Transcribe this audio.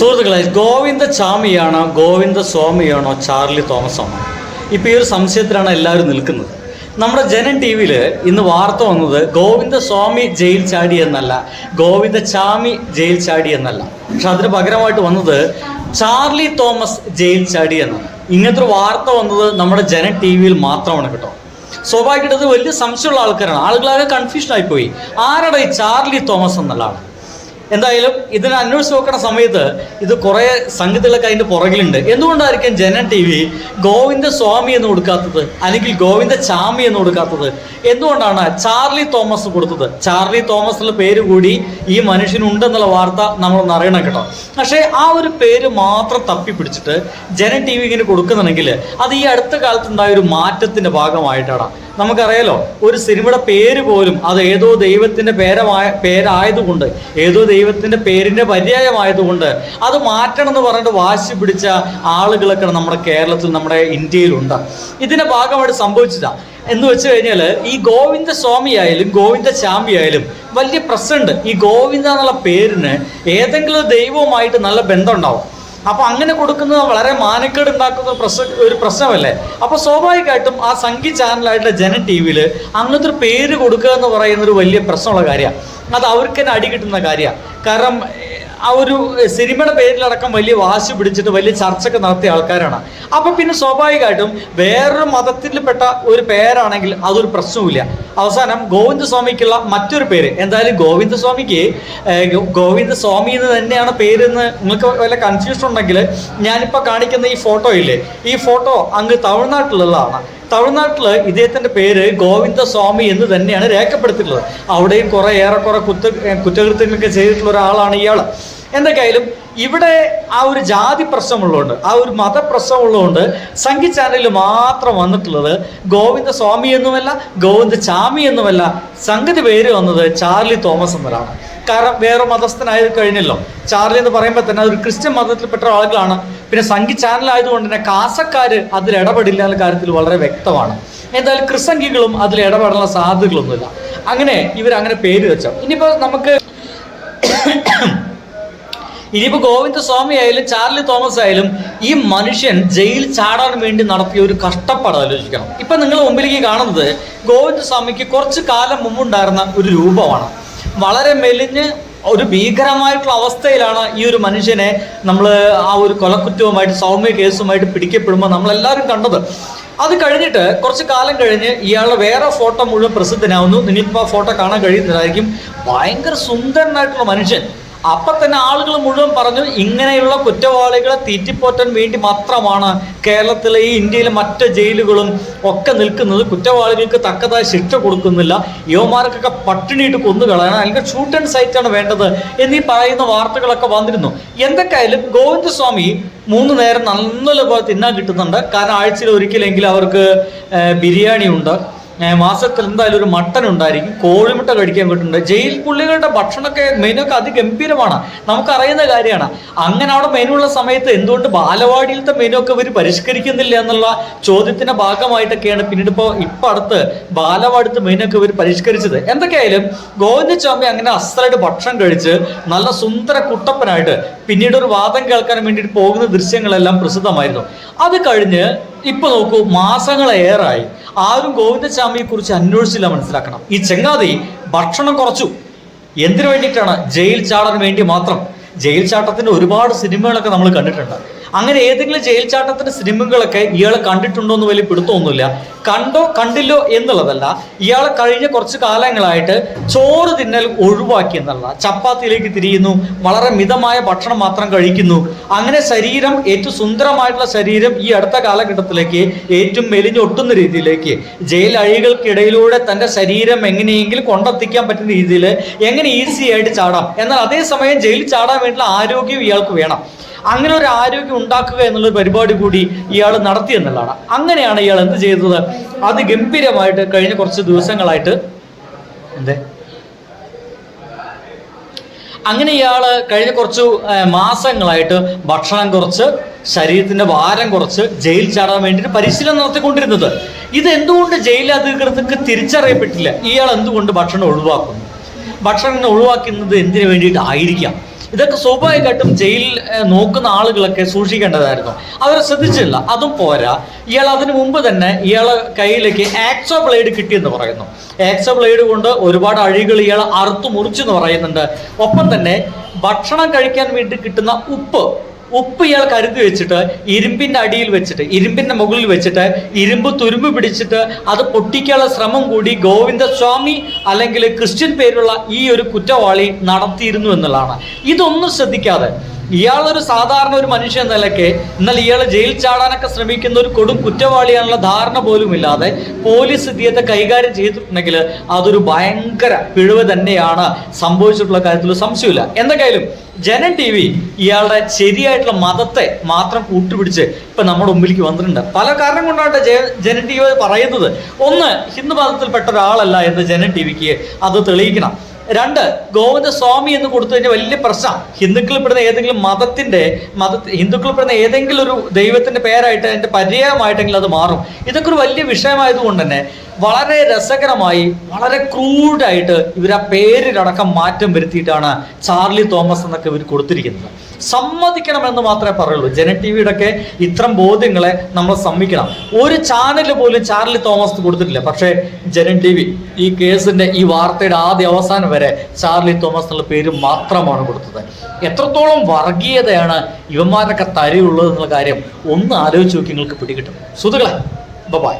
സുഹൃത്തുക്കളെ ഗോവിന്ദ ചാമിയാണോ ഗോവിന്ദ സ്വാമിയാണോ ചാർലി തോമസ് ആണോ ഇപ്പോൾ ഈ ഒരു സംശയത്തിലാണ് എല്ലാവരും നിൽക്കുന്നത്. നമ്മുടെ ജനൻ ടി വിയിൽ ഇന്ന് വാർത്ത വന്നത് ഗോവിന്ദ സ്വാമി ജയിൽ ചാടി എന്നല്ല ഗോവിന്ദ ചാമി ജയിൽ ചാടി എന്നല്ല. പക്ഷെ അതിന് പകരമായിട്ട് വന്നത് ചാർലി തോമസ് ജയിൽ ചാടി എന്നാണ്. ഇങ്ങനത്തെ ഒരു വാർത്ത വന്നത് നമ്മുടെ ജനൻ ടി വിയിൽ മാത്രമാണ് കേട്ടോ. സ്വാഭാവികമായിട്ട് വലിയ സംശയമുള്ള ആൾക്കാരാണ്. ആളുകളാകെ കൺഫ്യൂഷൻ ആയിപ്പോയി. ആരുടെ ചാർലി തോമസ് എന്നുള്ള എന്തായാലും ഇതിനെ അന്വേഷിച്ച് നോക്കുന്ന സമയത്ത് ഇത് കുറേ സംഗതികളൊക്കെ അതിന്റെ പുറകിലുണ്ട്. എന്തുകൊണ്ടായിരിക്കും ജനൻ ടി വി ഗോവിന്ദ സ്വാമി എന്ന് കൊടുക്കാത്തത്? അല്ലെങ്കിൽ ഗോവിന്ദ ചാമി എന്ന് കൊടുക്കാത്തത്? എന്തുകൊണ്ടാണ് ചാർലി തോമസ് കൊടുത്തത്? ചാർലി തോമസ് പേര് കൂടി ഈ മനുഷ്യനുണ്ടെന്നുള്ള വാർത്ത നമ്മളൊന്ന് അറിയണം കേട്ടോ. പക്ഷേ ആ ഒരു പേര് മാത്രം തപ്പിപ്പിടിച്ചിട്ട് ജനൻ ടി വി ഇങ്ങനെ കൊടുക്കുന്നുണ്ടെങ്കിൽ അത് ഈ അടുത്ത കാലത്തുണ്ടായ ഒരു മാറ്റത്തിന്റെ ഭാഗമായിട്ടാണ്. നമുക്കറിയാലോ ഒരു സിനിമയുടെ പേര് പോലും അത് ഏതോ ദൈവത്തിന്റെ പേരമായ പേരായതുകൊണ്ട് ഏതോ ദൈവത്തിന്റെ പേരിന്റെ പര്യായമായതുകൊണ്ട് അത് മാറ്റണം എന്ന് പറഞ്ഞിട്ട് വാശി പിടിച്ച ആളുകളൊക്കെ നമ്മുടെ കേരളത്തിൽ നമ്മുടെ ഇന്ത്യയിലുണ്ട്. ഇതിന്റെ ഭാഗമായിട്ട് സംഭവിച്ചതാ. എന്ന് വെച്ച് കഴിഞ്ഞാൽ ഈ ഗോവിന്ദ സ്വാമി ആയാലും ഗോവിന്ദ ചാമ്പി ആയാലും വലിയ പ്രശ്നമുണ്ട്. ഈ ഗോവിന്ദ എന്നുള്ള പേരിന് ഏതെങ്കിലും ദൈവവുമായിട്ട് നല്ല ബന്ധം ഉണ്ടാവും അപ്പൊ അങ്ങനെ കൊടുക്കുന്നത് വളരെ മാനക്കേട് ഉണ്ടാക്കുന്ന പ്രശ്ന ഒരു പ്രശ്നമല്ലേ? അപ്പൊ സ്വാഭാവികമായിട്ടും ആ സംഗീത ചാനലായിട്ടുള്ള ജന ടി വിയിൽ അങ്ങനത്തെ ഒരു പേര് കൊടുക്കുക എന്ന് പറയുന്ന ഒരു വലിയ പ്രശ്നമുള്ള കാര്യമാണ് അത് അവർക്ക് തന്നെ അടി കിട്ടുന്ന കാര്യമാണ് കാരണം ആ ഒരു സിനിമയുടെ പേരിലടക്കം വലിയ വാശി പിടിച്ചിട്ട് വലിയ ചർച്ചയൊക്കെ നടത്തിയ ആൾക്കാരാണ്. അപ്പൊ പിന്നെ സ്വാഭാവികമായിട്ടും വേറൊരു മതത്തിൽപ്പെട്ട ഒരു പേരാണെങ്കിൽ അതൊരു പ്രശ്നവുമില്ല. അവസാനം ഗോവിന്ദസ്വാമിക്കുള്ള മറ്റൊരു പേര് എന്തായാലും ഗോവിന്ദസ്വാമിക്ക് ഗോവിന്ദസ്വാമി എന്ന് തന്നെയാണ് പേര് എന്ന് നിങ്ങൾക്ക് വല്ല കൺഫ്യൂഷൻ ഉണ്ടെങ്കിൽ ഞാനിപ്പോൾ കാണിക്കുന്ന ഈ ഫോട്ടോ ഇല്ലേ? ഈ ഫോട്ടോ അങ്ങ് തമിഴ്നാട്ടിലുള്ളതാണ്. തമിഴ്നാട്ടിൽ ഇദ്ദേഹത്തിന്റെ പേര് ഗോവിന്ദസ്വാമി എന്ന് തന്നെയാണ് രേഖപ്പെടുത്തിയിട്ടുള്ളത്. അവിടെയും കുറെ ഏറെക്കുറെ കുറ്റ കുറ്റകൃത്യങ്ങളൊക്കെ ചെയ്തിട്ടുള്ള ഒരാളാണ് ഇയാൾ എന്തൊക്കെയായാലും ഇവിടെ ആ ഒരു ജാതി പ്രശ്നമുള്ളതുകൊണ്ട് ആ ഒരു മതപ്രശ്നമുള്ളതുകൊണ്ട് സംഗീത ചാനലിൽ മാത്രം വന്നിട്ടുള്ളത് ഗോവിന്ദ സ്വാമി എന്നുമല്ല ഗോവിന്ദ ചാമി എന്നുമല്ല. സംഗതി പേര് വന്നത് ചാർലി തോമസ് എന്നൊരാണ് കാരണം വേറെ മതസ്ഥനായി കഴിഞ്ഞല്ലോ. ചാർലി എന്ന് പറയുമ്പോൾ തന്നെ അതൊരു ക്രിസ്ത്യൻ മതത്തിൽപ്പെട്ട ആളുകളാണ്. പിന്നെ സംഗീത ചാനൽ ആയതുകൊണ്ട് തന്നെ കാസക്കാര് അതിൽ ഇടപെടില്ല എന്ന കാര്യത്തിൽ വളരെ വ്യക്തമാണ്. എന്തായാലും ക്രിസംഗികളും അതിൽ ഇടപെടാനുള്ള സാധ്യതകളൊന്നുമില്ല. അങ്ങനെ ഇവർ അങ്ങനെ പേര് വെച്ചോ. ഇനിയിപ്പോൾ നമുക്ക് ഇനിയിപ്പോൾ ഗോവിന്ദ സ്വാമി ആയാലും ചാർലി തോമസ് ആയാലും ഈ മനുഷ്യൻ ജയിൽ ചാടാൻ വേണ്ടി നടത്തിയ ഒരു കഷ്ടപ്പാട് ആലോചിക്കണം. ഇപ്പൊ നിങ്ങൾ മുമ്പിലേക്ക് കാണുന്നത് ഗോവിന്ദ സ്വാമിക്ക് കുറച്ച് കാലം മുമ്പുണ്ടായിരുന്ന ഒരു രൂപമാണ്. വളരെ മെലിഞ്ഞ് ഒരു ഭീകരമായിട്ടുള്ള അവസ്ഥയിലാണ് ഈ ഒരു മനുഷ്യനെ നമ്മൾ ആ ഒരു കൊലക്കുറ്റവുമായിട്ട് സൗമ്യ കേസുമായിട്ട് പിടിക്കപ്പെടുമ്പോൾ നമ്മളെല്ലാവരും കണ്ടത്. അത് കഴിഞ്ഞിട്ട് കുറച്ച് കാലം കഴിഞ്ഞ് ഇയാളുടെ വേറെ ഫോട്ടോ മുഴുവൻ പ്രസിദ്ധനാവുന്നു. നിങ്ങളിപ്പോൾ ആ ഫോട്ടോ കാണാൻ കഴിയുന്നതായിരിക്കും. ഭയങ്കര സുന്ദരനായിട്ടുള്ള മനുഷ്യൻ. അപ്പൊ തന്നെ ആളുകൾ മുഴുവൻ പറഞ്ഞു ഇങ്ങനെയുള്ള കുറ്റവാളികളെ തീറ്റിപ്പോറ്റാൻ വേണ്ടി മാത്രമാണ് കേരളത്തിലെ ഈ ഇന്ത്യയിലെ മറ്റ് ജയിലുകളും ഒക്കെ നിൽക്കുന്നത്. കുറ്റവാളികൾക്ക് തക്കതായ ശിക്ഷ കൊടുക്കുന്നില്ല. യുവമാർക്കൊക്കെ പട്ടിണിയിട്ട് കൊന്നുകളയണം അല്ലെങ്കിൽ ഷൂട്ട് ആൻഡ് സൈറ്റ് ആണ് വേണ്ടത് എന്നീ പറയുന്ന വാർത്തകളൊക്കെ വന്നിരുന്നു. എന്തൊക്കെയായാലും ഗോവിന്ദസ്വാമി മൂന്ന് നേരം നല്ലപോലെ തിന്നാൻ കിട്ടുന്നുണ്ട്. കാരണം ആഴ്ചയിൽ ഒരിക്കലെങ്കിലും അവർക്ക് ബിരിയാണി ഉണ്ട് മാസത്തിൽ എന്തായാലും ഒരു മട്ടൻ ഉണ്ടായിരിക്കും. കോഴിമുട്ട കഴിക്കാൻ കിട്ടുന്നുണ്ട് ജയിൽ പുള്ളികളുടെ ഭക്ഷണമൊക്കെ മെനു ഒക്കെ അതിഗംഭീരമാണ്. നമുക്കറിയുന്ന കാര്യമാണ്. അങ്ങനെ അവിടെ മെനു ഉള്ള സമയത്ത് എന്തുകൊണ്ട് ബാലവാടിയിലത്തെ മെനു ഒക്കെ ഇവർ പരിഷ്കരിക്കുന്നില്ല എന്നുള്ള ചോദ്യത്തിന്റെ ഭാഗമായിട്ടൊക്കെയാണ് പിന്നീട് ഇപ്പോൾ ഇപ്പം അടുത്ത് ബാലവാടിത്തെ മെനു ഒക്കെ ഇവർ പരിഷ്കരിച്ചത്. എന്തൊക്കെയായാലും ഗോവിന്ദസ്വാമി അങ്ങനെ അസലായിട്ട് ഭക്ഷണം കഴിച്ച് നല്ല സുന്ദര കുട്ടപ്പനായിട്ട് പിന്നീട് ഒരു വാദം കേൾക്കാൻ വേണ്ടിയിട്ട് പോകുന്ന ദൃശ്യങ്ങളെല്ലാം പ്രസിദ്ധമായിരുന്നു. അത് കഴിഞ്ഞ് ഇപ്പൊ നോക്കൂ മാസങ്ങളേറായി. ആരും ഗോവിന്ദസ്വാമിയെ കുറിച്ച് അന്വേഷിച്ചില്ല മനസ്സിലാക്കണം. ഈ ചെങ്ങാതി ഭക്ഷണം കുറച്ചു. എന്തിനു വേണ്ടിയിട്ടാണ് ജയിൽ ചാടാൻ വേണ്ടി മാത്രം? ജയിൽ ചാട്ടത്തിന്റെ ഒരുപാട് സിനിമകളൊക്കെ നമ്മൾ കണ്ടിട്ടുണ്ട്. അങ്ങനെ ഏതെങ്കിലും ജയിൽ ചാട്ടത്തിന്റെ സിനിമകളൊക്കെ ഇയാളെ കണ്ടിട്ടുണ്ടോ എന്ന് വലിയ പിടുത്തമൊന്നുമില്ല. കണ്ടോ കണ്ടില്ലോ എന്നുള്ളതല്ല ഇയാളെ കഴിഞ്ഞ കുറച്ച് കാലങ്ങളായിട്ട് ചോറ് തിന്നൽ ഒഴിവാക്കി എന്നുള്ള ചപ്പാത്തിയിലേക്ക് തിരിയുന്നു വളരെ മിതമായ ഭക്ഷണം മാത്രം കഴിക്കുന്നു. അങ്ങനെ ശരീരം ഏറ്റവും സുന്ദരമായിട്ടുള്ള ശരീരം ഈ അടുത്ത കാലഘട്ടത്തിലേക്ക് ഏറ്റവും മെലിഞ്ഞൊട്ടുന്ന രീതിയിലേക്ക് ജയിൽ അഴികൾക്കിടയിലൂടെ തന്റെ ശരീരം എങ്ങനെയെങ്കിലും കൊണ്ടെത്തിക്കാൻ പറ്റുന്ന രീതിയിൽ എങ്ങനെ ഈസി ആയിട്ട് ചാടാം. എന്നാൽ അതേസമയം ജയിലിൽ ചാടാൻ വേണ്ടിയുള്ള ആരോഗ്യം ഇയാൾക്ക് വേണം. അങ്ങനെ ഒരു ആരോഗ്യം ഉണ്ടാക്കുക എന്നുള്ള പരിപാടി കൂടി ഇയാൾ നടത്തി എന്നുള്ളതാണ്. അങ്ങനെയാണ് ഇയാൾ എന്ത് ചെയ്തത്? അത് ഗംഭീരമായിട്ട് കഴിഞ്ഞ കുറച്ച് ദിവസങ്ങളായിട്ട് എന്തേ? അങ്ങനെ ഇയാൾ കഴിഞ്ഞ കുറച്ച് മാസങ്ങളായിട്ട് ഭക്ഷണം കുറച്ച് ശരീരത്തിന്റെ ഭാരം കുറച്ച് ജയിൽ ചാടാൻ വേണ്ടിയിട്ട് പരിശീലനം നടത്തിക്കൊണ്ടിരുന്നത്. ഇത് എന്തുകൊണ്ട് ജയിൽ അധികൃതർക്ക് തിരിച്ചറിയപ്പെട്ടില്ല? ഇയാൾ എന്തുകൊണ്ട് ഭക്ഷണം ഒഴിവാക്കുന്നു? ഭക്ഷണം ഒഴിവാക്കുന്നത് എന്തിനു വേണ്ടിയിട്ടായിരിക്കാം ഇതൊക്കെ സ്വാഭാവികമായിട്ടും ജയിലിൽ നോക്കുന്ന ആളുകളൊക്കെ സൂക്ഷിക്കേണ്ടതായിരുന്നു. അവർ ശ്രദ്ധിച്ചില്ല. അതും പോരാ. ഇയാൾ അതിനു മുമ്പ് തന്നെ ഇയാളെ കയ്യിലേക്ക് ആക്സോ ബ്ലേഡ് കിട്ടിയെന്ന് പറയുന്നു. ആക്സോ ബ്ലേഡ് കൊണ്ട് ഒരുപാട് അഴികൾ ഇയാൾ അറുത്തു മുറിച്ചു എന്ന് പറയുന്നുണ്ട്. ഒപ്പം തന്നെ ഭക്ഷണം കഴിക്കാൻ വേണ്ടി കിട്ടുന്ന ഉപ്പ് ഉപ്പ് ഇയാൾ കരുതി വെച്ചിട്ട് ഇരുമ്പിന്റെ അടിയിൽ വെച്ചിട്ട് ഇരുമ്പിന്റെ മുകളിൽ വെച്ചിട്ട് ഇരുമ്പ് തുരുമ്പ് പിടിച്ചിട്ട് അത് പൊട്ടിക്കാനുള്ള ശ്രമം കൂടി ഗോവിന്ദസ്വാമി അല്ലെങ്കിൽ ക്രിസ്ത്യൻ പേരുള്ള ഈ ഒരു കുറ്റവാളി നടത്തിയിരുന്നു എന്നുള്ളതാണ്. ഇതൊന്നും ശ്രദ്ധിക്കാതെ ഇയാളൊരു സാധാരണ ഒരു മനുഷ്യൻ എന്ന നിലയ്ക്ക് എന്നാൽ ഇയാൾ ജയിൽ ചാടാനൊക്കെ ശ്രമിക്കുന്ന ഒരു കൊടും കുറ്റവാളിയാണുള്ള ധാരണ പോലും ഇല്ലാതെ പോലീസ് ഇദ്ദേഹത്തെ കൈകാര്യം ചെയ്തിട്ടുണ്ടെങ്കിൽ അതൊരു ഭയങ്കര പിഴവ് തന്നെയാണ് സംഭവിച്ചിട്ടുള്ള കാര്യത്തിൽ സംശയമില്ല. എന്തൊക്കെയായാലും ജനൻ ടി വി ഇയാളുടെ ശരിയായിട്ടുള്ള മതത്തെ മാത്രം കൂട്ടുപിടിച്ച് ഇപ്പൊ നമ്മുടെ മുമ്പിലേക്ക് വന്നിട്ടുണ്ട്. പല കാരണം കൊണ്ടാണ് ജനൻ ടി വി പറയുന്നത്. ഒന്ന് ഹിന്ദു മതത്തിൽപ്പെട്ട ഒരാളല്ല എന്ന് ജനൻ ടി വിക്ക് അത് തെളിയിക്കണം. രണ്ട് ഗോവിന്ദസ്വാമി എന്ന് കൊടുത്തു കഴിഞ്ഞാൽ വലിയ പ്രശ്നം. ഹിന്ദുക്കളിൽ പെടുന്ന ഏതെങ്കിലും മതത്തിന്റെ മത ഹിന്ദുക്കളിൽ പെടുന്ന ഏതെങ്കിലും ഒരു ദൈവത്തിന്റെ പേരായിട്ട് അതിന്റെ പര്യായമായിട്ടെങ്കിൽ അത് മാറും. ഇതൊക്കെ ഒരു വലിയ വിഷയമായതുകൊണ്ട് തന്നെ വളരെ രസകരമായി വളരെ ക്രൂഡായിട്ട് ഇവർ ആ പേരിലടക്കം മാറ്റം വരുത്തിയിട്ടാണ് ചാർലി തോമസ് എന്നൊക്കെ ഇവർ കൊടുത്തിരിക്കുന്നത്. സമ്മതിക്കണമെന്ന് മാത്രമേ പറയുള്ളൂ. ജന ടി വിയുടെ ഒക്കെ ഇത്തരം ബോധ്യങ്ങളെ നമ്മൾ സമ്മിക്കണം. ഒരു ചാനൽ പോലും ചാർലി തോമസ് കൊടുത്തിട്ടില്ല. പക്ഷേ ജനൻ ടി വി ഈ കേസിന്റെ ഈ വാർത്തയുടെ ആദ്യ അവസാനം വരെ ചാർലി തോമസ് എന്നുള്ള പേര് മാത്രമാണ് കൊടുത്തത്. എത്രത്തോളം വർഗീയതയാണ് ഇവന്മാരൊക്കെ തരയുള്ളത് എന്നുള്ള കാര്യം ഒന്ന് ആലോചിച്ച് നോക്കി നിങ്ങൾക്ക് പിടികിട്ടും. സുഹൃത്തുക്കളെ ബൈ